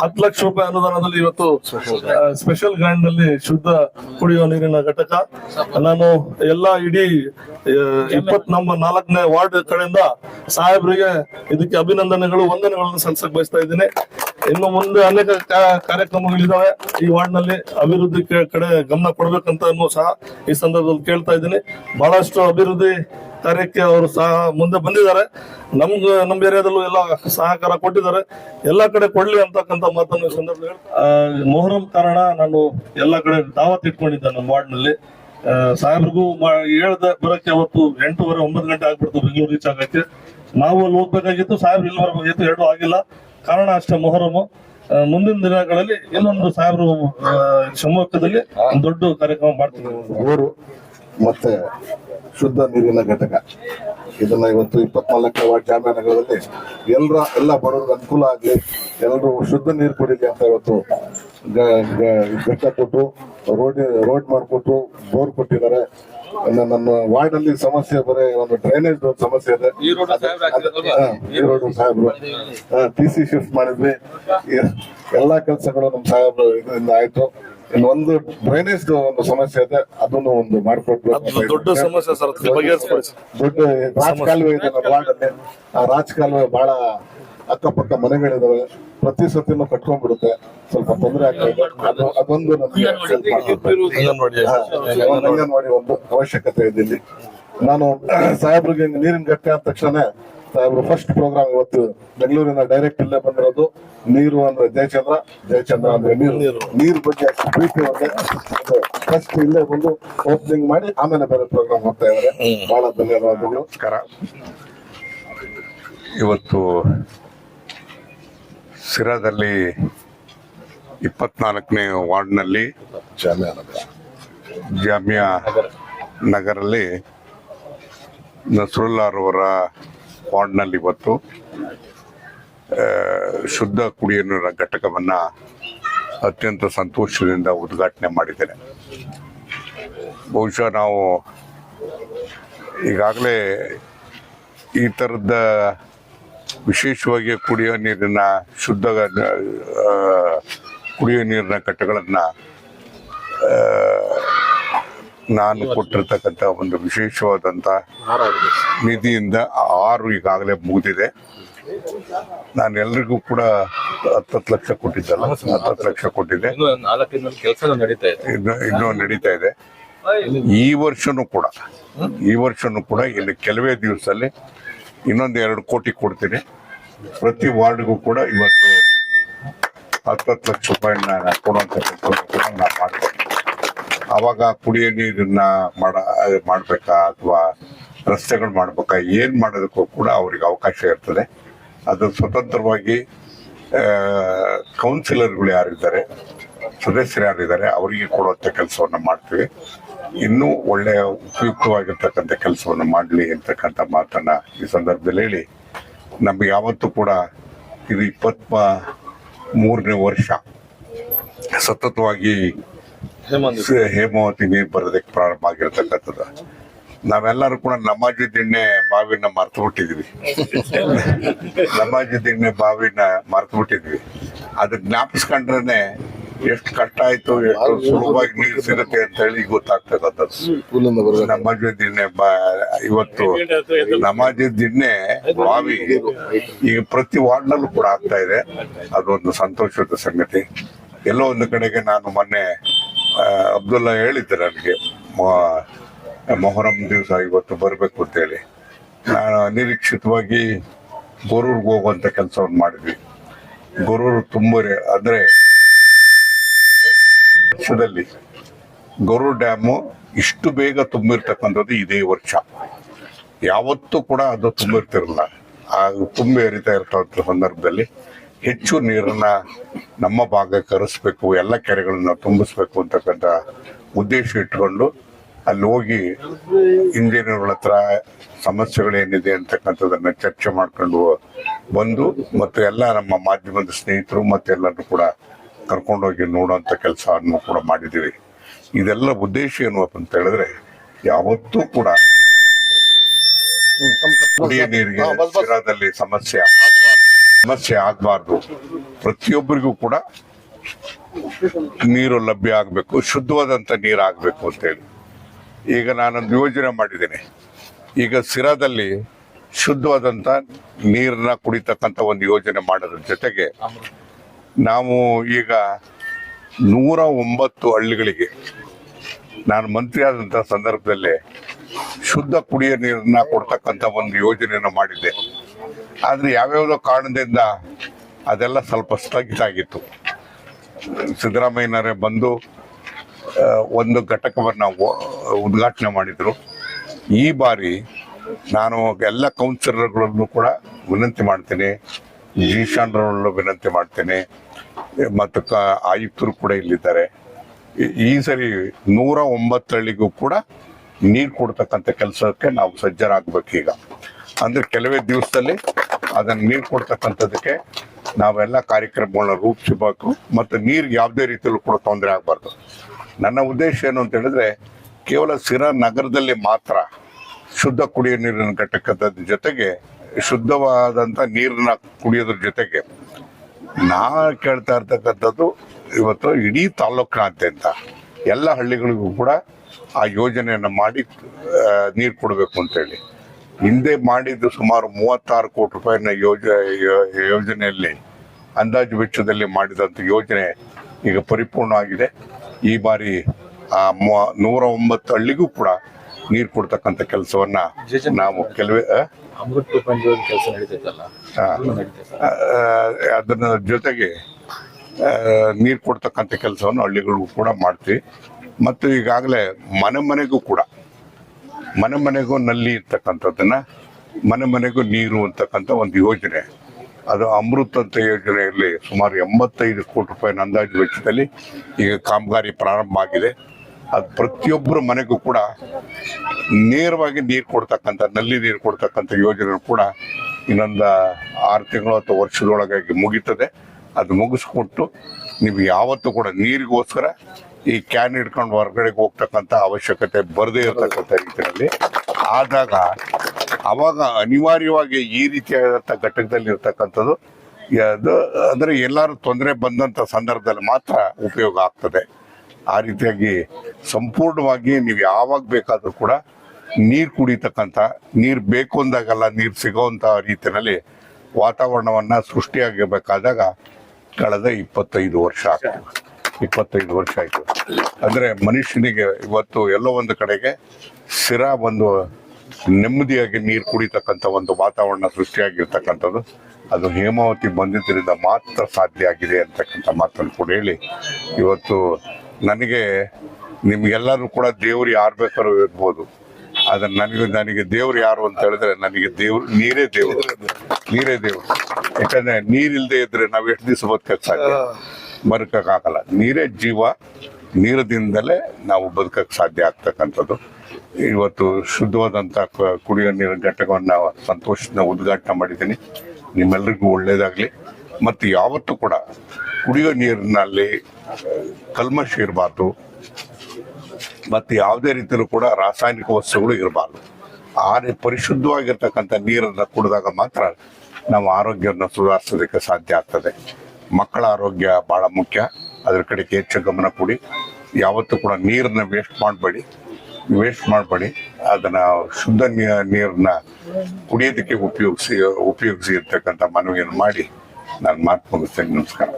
ಹತ್ತು ಲಕ್ಷ ರೂಪಾಯಿ ಅನುದಾನದಲ್ಲಿ ಇವತ್ತು ಸ್ಪೆಷಲ್ ಗ್ರ್ಯಾಂಡ್ನಲ್ಲಿ ಶುದ್ಧ ಕುಡಿಯುವ ನೀರಿನ ಘಟಕ. ನಾನು ಎಲ್ಲಾ ಇಡೀ ಇಪ್ಪತ್ ನಮ್ಮ ನಾಲ್ಕನೇ ವಾರ್ಡ್ ಕಡೆಯಿಂದ ಸಾಹೇಬರಿಗೆ ಇದಕ್ಕೆ ಅಭಿನಂದನೆಗಳು, ವಂದನೆಗಳನ್ನು ಸಲ್ಲಿಸಕ್ ಬಯಸ್ತಾ ಇದ್ದೀನಿ. ಇನ್ನು ಮುಂದೆ ಅನೇಕ ಕಾರ್ಯಕ್ರಮಗಳಿದಾವೆ ಈ ವಾರ್ಡ್ನಲ್ಲಿ ಅಭಿವೃದ್ಧಿ ಕಡೆ ಗಮನ ಕೊಡ್ಬೇಕಂತ ಸಹ ಈ ಸಂದರ್ಭದಲ್ಲಿ ಕೇಳ್ತಾ ಇದ್ದೀನಿ. ಬಹಳಷ್ಟು ಅಭಿವೃದ್ಧಿ ಕಾರ್ಯಕ್ಕೆ ಅವರು ಸಹ ಮುಂದೆ ಬಂದಿದ್ದಾರೆ. ನಮ್ಗೆ ನಮ್ಮ ಏರಿಯಾದಲ್ಲೂ ಎಲ್ಲ ಸಹಕಾರ ಕೊಟ್ಟಿದ್ದಾರೆ. ಎಲ್ಲ ಕಡೆ ಕೊಡ್ಲಿ ಅಂತಕ್ಕಂಥ ಮಾತನ್ನು ಸಂದರ್ಭ ಸಂದರ್ಭದಲ್ಲಿ ಹೇಳ್ತಾ- ಮೊಹರಂ ಕಾರಣ ನಾನು ಎಲ್ಲ ಕಡೆ ದಾವತ್ ಇಟ್ಕೊಂಡಿದ್ದೆ ನಮ್ಮ ವಾರ್ಡ್ನಲ್ಲಿ ಆ, ಸಾಹೇಬ್ರಿಗೂ ಮಾ- ಹೇಳ್ದೆ ಬರೋಕ್ಕೆ ಅವತ್ತು ಎಂಟೂವರೆ ಒಂಬತ್ತು ಗಂಟೆ ಆಗ್ಬಿಡ್ತು ಬೆಂಗಳೂರು ರೀಚ್ ಆಗಕ್ಕೆ. ನಾವು ಅಲ್ಲಿ ಹೋಗ್ಬೇಕಾಗಿತ್ತು ಸಾಹೇಬ್ರು ಇಲ್ಲಿ ಬರ್ಬೇಕಾಗಿತ್ತು ಎರಡು ಆಗಿಲ್ಲ. ಕಾರಣ ಅಷ್ಟೇ ಮೊಹರಂ. ಮುಂದಿನ ದಿನಗಳಲ್ಲಿ ಇನ್ನೊಂದು ಸಾಹೇಬ್ರು ಆ, ಶಿವಮೊಗ್ಗದಲ್ಲಿ ಒಂದು ದೊಡ್ಡ ಕಾರ್ಯಕ್ರಮ ಮಾಡ್ತೀವಿ. ಅವರು ಮತ್ತೆ ಶುದ್ಧ ನೀರಿನ ಘಟಕ. ಇದನ್ನ ಇವತ್ತು ಇಪ್ಪತ್ನಾಲ್ಕನೇ ವಾರ್ಡ್ ಜಾಮಿಯಾ ನಗರದಲ್ಲಿ ಎಲ್ಲರ ಎಲ್ಲ ಬರೋರಿಗೆ ಅನುಕೂಲ ಆಗ್ಲಿ ಎಲ್ಲರೂ ಶುದ್ಧ ನೀರು ಕುಡಿಲಿ ಅಂತ ಇವತ್ತು ಘಟ್ಟ ಕೊಟ್ಟು ರೋಡ್ ರೋಡ್ ಮಾಡಿಕೊಟ್ಟು ಬೋರ್ ಕೊಟ್ಟಿದ್ದಾರೆ. ನನ್ನ ವಾರ್ಡ್ ಅಲ್ಲಿ ಸಮಸ್ಯೆ ಬರೀ ಒಂದು ಡ್ರೈನೇಜ್ ಸಮಸ್ಯೆ ಇದೆ. ಸಾಹೇಬ್ರು ಟಿ ಸಿ ಶಿಫ್ಟ್ ಮಾಡಿದ್ವಿ. ಎಲ್ಲಾ ಕೆಲಸಗಳು ನಮ್ಮ ಸಾಹೇಬ್ರು ಇದರಿಂದ ಆಯ್ತು. ಇನ್ನು ಒಂದು ಡ್ರೈನೇಜ್ ಒಂದು ಸಮಸ್ಯೆ ಇದೆ ಅದನ್ನು ಒಂದು ಮಾಡಿಕೊಟ್ಟು ದೊಡ್ಡ ಸಮಸ್ಯೆ ಸರ್. ದೊಡ್ಡ ರಾಜಕಾಲುವೆ ಇದೆ ನಮ್ಮ ವಾರ್ಡ್ ಅಲ್ಲಿ ಆ ರಾಜಕಾಲುವೆ ಬಹಳ ಅಕ್ಕಪಕ್ಕ ಮನೆಗಳಿದಾವೆ. ಪ್ರತಿ ಸತಿನೂ ಕಟ್ಕೊಂಡ್ಬಿಡುತ್ತೆ. ಸ್ವಲ್ಪ ತೊಂದರೆ ಆಗ್ತಾ ಇದೆ. ಅದು ಅದೊಂದು ನಮಗೆ help ಮಾಡ್ಬೇಕು. ಅಂಗನವಾಡಿ ಒಂದು ಅವಶ್ಯಕತೆ ಇದೆ ಇಲ್ಲಿ. ನಾನು ಸಾಹೇಬ್ರಿಗೆ ನೀರಿನ ಗಟ್ಟೆ ಆದ ತಕ್ಷಣ ಸಾಹೇಬ್ರು ಫಸ್ಟ್ ಪ್ರೋಗ್ರಾಮ್ ಇವತ್ತು ಬೆಂಗಳೂರಿನ ಡೈರೆಕ್ಟ್ ಇಲ್ಲೇ ಬಂದಿರೋದು ನೀರು ಅಂದ್ರೆ ಜಯಚಂದ್ರ ಜಯಚಂದ್ರ ಅಂದ್ರೆ ನೀರು. ನೀರು. ಬಗ್ಗೆ ಅಷ್ಟು ಪ್ರೀತಿ ಅವ್ರಿಗೆ ಫಸ್ಟ್ ಇಲ್ಲೇ ಬಂದು ಓಪನಿಂಗ್ ಮಾಡಿ ಆಮೇಲೆ ಬೇರೆ ಪ್ರೋಗ್ರಾಮ್ ಹೋಗ್ತಾ ಇದಾರೆ. ಬಹಳ ಧನ್ಯವಾದಗಳು. ನಮಸ್ಕಾರ. ಇವತ್ತು ಸಿರಾದಲ್ಲಿ ಇಪ್ಪತ್ನಾಲ್ಕನೇ ವಾರ್ಡ್ನಲ್ಲಿ ಜಾಮಿಯಾ ನಗರ. ಜಾಮಿಯಾ ನಗರಲ್ಲಿ ನಸ್ರುಲ್ಲಾರವರ ವಾರ್ಡ್ನಲ್ಲಿ ಇವತ್ತು ಶುದ್ಧ ಕುಡಿಯುವ ನೀರಿನ ಘಟಕವನ್ನು ಅತ್ಯಂತ ಸಂತೋಷದಿಂದ ಉದ್ಘಾಟನೆ ಮಾಡಿದ್ದೇನೆ. ಬಹುಶಃ ನಾವು ಈಗಾಗಲೇ ಈ ಥರದ ವಿಶೇಷವಾಗಿ ಕುಡಿಯೋ ನೀರಿನ ಶುದ್ಧ ಕುಡಿಯೋ ನೀರಿನ ಘಟ್ಟಗಳನ್ನು ನಾನು ಕೊಟ್ಟಿರ್ತಕ್ಕಂಥ ಒಂದು ವಿಶೇಷವಾದಂಥ ನಿಧಿಯಿಂದ ಆರು ಈಗಾಗಲೇ ಮುಗಿದಿದೆ. ನಾನು ಎಲ್ರಿಗೂ ಕೂಡ ಹತ್ತತ್ತು ಲಕ್ಷ ಕೊಟ್ಟಿದ್ದಲ್ಲ ಹತ್ತತ್ತು ಲಕ್ಷ ಕೊಟ್ಟಿದ್ದೆ. ಇನ್ನು ನಡೀತಾ ಇದೆ. ನಡೀತಾ ಈ ವರ್ಷನೂ ಕೂಡ ಈ ವರ್ಷನೂ ಕೂಡ ಇಲ್ಲಿ ಕೆಲವೇ ದಿವಸದಲ್ಲಿ ಇನ್ನೊಂದು ಎರಡು ಕೋಟಿ ಕೊಡ್ತೀನಿ. ಪ್ರತಿ ವಾರ್ಡ್ಗೂ ಕೂಡ ಇವತ್ತು ಹತ್ತತ್ತು ಲಕ್ಷ ರೂಪಾಯಿನ ಕೊಡುವಂಥ ಕೆಲಸ ಕೂಡ ನಾನು ಮಾಡ್ತೀನಿ. ಅವಾಗ ಕುಡಿಯೋ ನೀರನ್ನ ಮಾಡ, ಮಾಡ್ಬೇಕಾ ಅಥವಾ ರಸ್ತೆಗಳು ಮಾಡ್ಬೇಕಾ, ಏನ್ ಮಾಡೋದಕ್ಕೂ ಕೂಡ ಅವ್ರಿಗೆ ಅವಕಾಶ ಇರ್ತದೆ. ಅದು ಸ್ವತಂತ್ರವಾಗಿ ಕೌನ್ಸಿಲರ್ಗಳು ಯಾರಿದ್ದಾರೆ ಸದಸ್ಯರು ಯಾರಿದ್ದಾರೆ ಅವರಿಗೆ ಕೊಡುವಂತ ಕೆಲಸವನ್ನು ಮಾಡ್ತೀವಿ. ಇನ್ನೂ ಒಳ್ಳೆಯ ಉಪಯುಕ್ತವಾಗಿರ್ತಕ್ಕಂಥ ಕೆಲಸವನ್ನು ಮಾಡಲಿ ಅಂತಕ್ಕಂಥ ಮಾತನ್ನು ಈ ಸಂದರ್ಭದಲ್ಲಿ ಹೇಳಿ. ನಮ್ಗೆ ಯಾವತ್ತೂ ಕೂಡ ಇದು ಇಪ್ಪತ್ಮ ಮೂರನೇ ವರ್ಷ ಸತತವಾಗಿ ಹೇಮಾವತಿ ನೀರು ಬರೋದಕ್ಕೆ ಪ್ರಾರಂಭ ಆಗಿರ್ತಕ್ಕಂಥದ್ದು. ನಾವೆಲ್ಲರೂ ಕೂಡ ನಮಾಜಿ ದಿಣ್ಣೆ ಬಾವಿನ ಮರ್ತು ಬಿಟ್ಟಿದ್ವಿ. ನಮಾಜಿ ದಿಣ್ಣೆ ಬಾವಿನ ಮರ್ತು ಬಿಟ್ಟಿದ್ವಿ. ಅದು ಜ್ಞಾಪಿಸ್ಕೊಂಡ್ರೆ ಎಷ್ಟು ಕಷ್ಟ ಆಯ್ತು ಎಷ್ಟು ಸುಲಭವಾಗಿ ನೀರು ಸಿಗುತ್ತೆ ಅಂತ ಹೇಳಿ ಗೊತ್ತಾಗ್ತಕ್ಕಂಥದ್ದು ನಮಾಜಿ ದಿಣ್ಣೆ ಬಾ ಇವತ್ತು ನಮಾಜಿ ದಿಣ್ಣೆ ಬಾವಿ ಈಗ ಪ್ರತಿ ವಾರ್ಡ್ನಲ್ಲೂ ಕೂಡ ಆಗ್ತಾ ಇದೆ. ಅದೊಂದು ಸಂತೋಷದ ಸಂಗತಿ. ಎಲ್ಲೋ ಒಂದು ಕಡೆಗೆ ನಾನು ಮೊನ್ನೆ ಅಬ್ದುಲ್ಲಾ ಹೇಳಿದ್ದೆ ನನಗೆ ಮೊಹರಂ ದಿವಸ ಇವತ್ತು ಬರಬೇಕು ಅಂತೇಳಿ. ನಾನು ಅನಿರೀಕ್ಷಿತವಾಗಿ ಗೊರೂರ್ಗೆ ಹೋಗುವಂಥ ಕೆಲಸವನ್ನು ಮಾಡಿದ್ವಿ. ಗೊರೂರು ತುಂಬರೆ, ಅಂದರೆ ವರ್ಷದಲ್ಲಿ ಗೊರೂರು ಡ್ಯಾಮು ಇಷ್ಟು ಬೇಗ ತುಂಬಿರ್ತಕ್ಕಂಥದ್ದು ಇದೇ ವರ್ಷ. ಯಾವತ್ತೂ ಕೂಡ ಅದು ತುಂಬಿರ್ತಿರಲ್ಲ. ಆ, ತುಂಬಿ ಹರಿತಾ ಇರ್ತಕ್ಕಂಥ ಸಂದರ್ಭದಲ್ಲಿ ಹೆಚ್ಚು ನೀರನ್ನ ನಮ್ಮ ಭಾಗಕ್ಕೆ ಕರೆಸ್ಬೇಕು ಎಲ್ಲ ಕೆರೆಗಳನ್ನ ತುಂಬಿಸ್ಬೇಕು ಅಂತಕ್ಕಂಥ ಉದ್ದೇಶ ಇಟ್ಕೊಂಡು ಅಲ್ಲಿ ಹೋಗಿ ಇಂಜಿನಿಯರ್ಗಳ ಹತ್ರ ಸಮಸ್ಯೆಗಳೇನಿದೆ ಅಂತಕ್ಕಂಥದ್ದನ್ನ ಚರ್ಚೆ ಮಾಡ್ಕೊಂಡು ಬಂದು ಮತ್ತು ಎಲ್ಲ ನಮ್ಮ ಮಾಧ್ಯಮದ ಸ್ನೇಹಿತರು ಮತ್ತೆಲ್ಲರೂ ಕೂಡ ಕರ್ಕೊಂಡೋಗಿ ನೋಡುವಂಥ ಕೆಲಸವನ್ನು ಕೂಡ ಮಾಡಿದ್ದೀವಿ. ಇದೆಲ್ಲ ಉದ್ದೇಶ ಏನು ಅಂತ ಹೇಳಿದ್ರೆ ಯಾವತ್ತೂ ಕೂಡ ಕುಡಿಯ ನೀರಿಗೆ ಶಿರಾದಲ್ಲಿ ಸಮಸ್ಯೆ ಸಮಸ್ಯೆ ಆಗಬಾರ್ದು. ಪ್ರತಿಯೊಬ್ಬರಿಗೂ ಕೂಡ ನೀರು ಲಭ್ಯ ಆಗಬೇಕು ಶುದ್ಧವಾದಂಥ ನೀರು ಆಗಬೇಕು ಅಂತೇಳಿ. ಈಗ ನಾನೊಂದು ಯೋಜನೆ ಮಾಡಿದ್ದೇನೆ. ಈಗ ಸಿರಾದಲ್ಲಿ ಶುದ್ಧವಾದಂಥ ನೀರನ್ನ ಕುಡಿತಕ್ಕಂಥ ಒಂದು ಯೋಜನೆ ಮಾಡೋದ್ರ ಜೊತೆಗೆ ನಾವು ಈಗ ನೂರ ಒಂಬತ್ತು ಹಳ್ಳಿಗಳಿಗೆ, ನಾನು ಮಂತ್ರಿ ಆದಂಥ ಸಂದರ್ಭದಲ್ಲಿ ಶುದ್ಧ ಕುಡಿಯೋ ನೀರನ್ನ ಕೊಡ್ತಕ್ಕಂಥ ಒಂದು ಯೋಜನೆಯನ್ನು ಮಾಡಿದ್ದೆ. ಆದರೆ ಯಾವ್ಯಾವುದೋ ಕಾರಣದಿಂದ ಅದೆಲ್ಲ ಸ್ವಲ್ಪ ಸ್ಥಗಿತ ಆಗಿತ್ತು ಸಿದ್ದರಾಮಯ್ಯನವರೇ ಬಂದು ಒಂದು ಘಟಕವನ್ನು ಉದ್ಘಾಟನೆ ಮಾಡಿದರು. ಈ ಬಾರಿ ನಾನು ಎಲ್ಲ ಕೌನ್ಸಿಲರ್ಗಳನ್ನು ಕೂಡ ವಿನಂತಿ ಮಾಡ್ತೇನೆ ಈಶಾನ್ರಲ್ಲೂ ವಿನಂತಿ ಮಾಡ್ತೇನೆ, ಮತ್ತು ಕ, ಆಯುಕ್ತರು ಕೂಡ ಇಲ್ಲಿದ್ದಾರೆ. ಈ- ಈ ಸರಿ ನೂರ ಒಂಬತ್ತು ಹಳ್ಳಿಗೂ ಕೂಡ ನೀರು ಕೊಡ್ತಕ್ಕಂಥ ಕೆಲಸಕ್ಕೆ ನಾವು ಸಜ್ಜರಾಗಬೇಕೀಗ. ಅಂದ್ರೆ ಕೆಲವೇ ದಿವಸದಲ್ಲಿ ಅದನ್ನ ನೀರು ಕೊಡ್ತಕ್ಕಂಥದ್ದಕ್ಕೆ ನಾವೆಲ್ಲ ಕಾರ್ಯಕ್ರಮಗಳನ್ನ ರೂಪಿಸಬೇಕು. ಮತ್ತು ನೀರು ಯಾವುದೇ ರೀತಿಯಲ್ಲೂ ಕೂಡ ತೊಂದರೆ ಆಗಬಾರ್ದು. ನನ್ನ ಉದ್ದೇಶ ಏನು ಅಂತ ಹೇಳಿದ್ರೆ, ಕೇವಲ ಸಿರಾ ನಗರದಲ್ಲಿ ಮಾತ್ರ ಶುದ್ಧ ಕುಡಿಯೋ ನೀರನ್ನು ಕಟ್ಟಕ್ಕಂಥದ್ದು ಜೊತೆಗೆ ಶುದ್ಧವಾದಂಥ ನೀರನ್ನ ಕುಡಿಯೋದ್ರ ಜೊತೆಗೆ ನಾ ಕೇಳ್ತಾ ಇರ್ತಕ್ಕಂಥದ್ದು ಇವತ್ತು ಇಡೀ ತಾಲೂಕಿನಾದ್ಯಂತ ಎಲ್ಲ ಹಳ್ಳಿಗಳಿಗೂ ಕೂಡ ಆ ಯೋಜನೆಯನ್ನು ಮಾಡಿ ನೀರು ಕೊಡಬೇಕು ಅಂತೇಳಿ. ಹಿಂದೆ ಮಾಡಿದ್ದು ಸುಮಾರು ಮೂವತ್ತಾರು ಕೋಟಿ ರೂಪಾಯಿನ ಯೋಜ ಯೋಜನೆಯಲ್ಲಿ ಅಂದಾಜು ವೆಚ್ಚದಲ್ಲಿ ಮಾಡಿದಂಥ ಯೋಜನೆ ಈಗ ಪರಿಪೂರ್ಣವಾಗಿದೆ. ಈ ಬಾರಿ ನೂರ ಒಂಬತ್ತು ಹಳ್ಳಿಗೂ ಕೂಡ ನೀರು ಕೊಡ್ತಕ್ಕಂಥ ಕೆಲಸವನ್ನ ನಾವು ಕೆಲವೇ ಅದನ್ನ ಜೊತೆಗೆ ನೀರು ಕೊಡ್ತಕ್ಕಂಥ ಕೆಲಸವನ್ನು ಹಳ್ಳಿಗಳಿಗೂ ಕೂಡ ಮಾಡ್ತೀವಿ. ಮತ್ತು ಈಗಾಗಲೇ ಮನೆ ಮನೆಗೂ ಕೂಡ ಮನೆ ಮನೆಗೂ ನಲ್ಲಿ ಇರ್ತಕ್ಕಂಥದ್ದನ್ನ ಮನೆ ಮನೆಗೂ ನೀರು ಅಂತಕ್ಕಂಥ ಒಂದು ಯೋಜನೆ. ಅದು ಅಮೃತ್ ಅಂತ ಯೋಜನೆಯಲ್ಲಿ ಸುಮಾರು ಎಂಬತ್ತೈದು ಕೋಟಿ ರೂಪಾಯಿನ ಅಂದಾಜು ವೆಚ್ಚದಲ್ಲಿ ಈಗ ಕಾಮಗಾರಿ ಪ್ರಾರಂಭ ಆಗಿದೆ. ಅದು ಪ್ರತಿಯೊಬ್ಬರ ಮನೆಗೂ ಕೂಡ ನೇರವಾಗಿ ನೀರು ಕೊಡ್ತಕ್ಕಂಥ, ನಲ್ಲಿ ನೀರು ಕೊಡ್ತಕ್ಕಂಥ ಯೋಜನೆ ಕೂಡ ಇನ್ನೊಂದು ಆರು ತಿಂಗಳು ಅಥವಾ ವರ್ಷದೊಳಗಾಗಿ ಮುಗೀತದೆ. ಅದು ಮುಗಿಸ್ಕೊಟ್ಟು ನೀವು ಯಾವತ್ತೂ ಕೂಡ ನೀರಿಗೋಸ್ಕರ ಈ ಕ್ಯಾನ್ ಹಿಡ್ಕೊಂಡು ಹೊರಗಡೆಗೆ ಹೋಗ್ತಕ್ಕಂಥ ಅವಶ್ಯಕತೆ ಬರದೇ ಇರತಕ್ಕಂಥ ರೀತಿಯಲ್ಲಿ. ಆದಾಗ ಅವಾಗ ಅನಿವಾರ್ಯವಾಗಿ ಈ ರೀತಿಯಾದಂಥ ಘಟಕದಲ್ಲಿ ಇರ್ತಕ್ಕಂಥದ್ದು ಅದು ಅಂದರೆ ಎಲ್ಲರೂ ತೊಂದರೆ ಬಂದಂಥ ಸಂದರ್ಭದಲ್ಲಿ ಮಾತ್ರ ಉಪಯೋಗ ಆಗ್ತದೆ. ಆ ರೀತಿಯಾಗಿ ಸಂಪೂರ್ಣವಾಗಿ ನೀವು ಯಾವಾಗ ಬೇಕಾದರೂ ಕೂಡ ನೀರು ಕುಡಿತಕ್ಕಂಥ, ನೀರು ಬೇಕು ಅಂದಾಗೆಲ್ಲ ನೀರು ಸಿಗೋವಂಥ ರೀತಿಯಲ್ಲಿ ವಾತಾವರಣವನ್ನ ಸೃಷ್ಟಿಯಾಗಬೇಕಾದಾಗ ಕಳೆದ ಇಪ್ಪತ್ತೈದು ವರ್ಷ ಆಗ್ತದೆ. ಇಪ್ಪತ್ತೈದು ವರ್ಷ ಆಯ್ತು. ಅಂದ್ರೆ ಮನುಷ್ಯನಿಗೆ ಇವತ್ತು ಎಲ್ಲೋ ಒಂದು ಕಡೆಗೆ ಸ್ಥಿರ ಒಂದು ನೆಮ್ಮದಿಯಾಗಿ ನೀರು ಕುಡಿತಕ್ಕಂಥ ಒಂದು ವಾತಾವರಣ ಸೃಷ್ಟಿಯಾಗಿರ್ತಕ್ಕಂಥದ್ದು, ಅದು ಹೇಮಾವತಿ ಬಂದಿದ್ದರಿಂದ ಮಾತ್ರ ಸಾಧ್ಯ ಆಗಿದೆ ಅಂತಕ್ಕಂಥ ಮಾತನ್ನು ಕೂಡ ಹೇಳಿ, ಇವತ್ತು ನನಗೆ ನಿಮ್ಗೆಲ್ಲರೂ ಕೂಡ ದೇವ್ರು ಯಾರು ಬೇಕಾದ್ರೂ ಇರ್ಬೋದು. ಆದ್ರೆ ನನಗೆ ನನಗೆ ದೇವ್ರು ಯಾರು ಅಂತ ಹೇಳಿದ್ರೆ ನನಗೆ ದೇವ್ರು, ನೀರೇ ದೇವ್ರು. ನೀರೇ ದೇವ್ರು. ಯಾಕಂದ್ರೆ ನೀರಿಲ್ದೇ ಇದ್ರೆ ನಾವ್ ಎಷ್ಟು ದಿವಸ ಬದುಕಕ್ಕೆ ಸಾಧ್ಯ? ಬದುಕಕ್ಕಾಗಲ್ಲ. ನೀರೇ ಜೀವ, ನೀರದಿಂದಲೇ ನಾವು ಬದುಕಕ್ ಸಾಧ್ಯ ಆಗ್ತಕ್ಕಂಥದ್ದು. ಇವತ್ತು ಶುದ್ಧವಾದಂಥ ಕ- ಕುಡಿಯೋ ನೀರಿನ ಘಟಕವನ್ನು ಸಂತೋಷದಿಂದ ಉದ್ಘಾಟನೆ ಮಾಡಿದ್ದೀನಿ. ನಿಮ್ಮೆಲ್ಲರಿಗೂ ಒಳ್ಳೇದಾಗ್ಲಿ. ಮತ್ತು ಯಾವತ್ತೂ ಕೂಡ ಕುಡಿಯೋ ನೀರಿನಲ್ಲಿ, ಕಲ್ಮಶ ಇರಬಾರ್ದು. ಮತ್ತು ಯಾವುದೇ ರೀತಿಯಲ್ಲೂ ಕೂಡ ರಾಸಾಯನಿಕ ವಸ್ತುಗಳು ಇರಬಾರ್ದು. ಆ ಪರಿಶುದ್ಧವಾಗಿರ್ತಕ್ಕಂಥ ನೀರನ್ನು ಕುಡಿದಾಗ ಮಾತ್ರ ನಾವು ಆರೋಗ್ಯವನ್ನು ಸುಧಾರಿಸೋದಕ್ಕೆ ಸಾಧ್ಯ ಆಗ್ತದೆ. ಮಕ್ಕಳ ಆರೋಗ್ಯ ಬಹಳ ಮುಖ್ಯ. ಅದ್ರ ಕಡೆಗೆ ಹೆಚ್ಚು ಗಮನ ಕೊಡಿ. ಯಾವತ್ತೂ ಕೂಡ ನೀರನ್ನ ವೇಸ್ಟ್ ಮಾಡಬೇಡಿ. ವೇಸ್ಟ್ ಮಾಡಬೇಡಿ. ಅದನ್ನ ಶುದ್ಧ ನೀರನ್ನ ಕುಡಿಯೋದಕ್ಕೆ ಉಪಯೋಗಿಸಿ ಉಪಯೋಗಿಸಿ ಇರ್ತಕ್ಕಂಥ ಮನವಿಯನ್ನು ಮಾಡಿ ನಾನು ಮಾತು ಮುಗಿಸ್ತೇನೆ. ನಮಸ್ಕಾರ.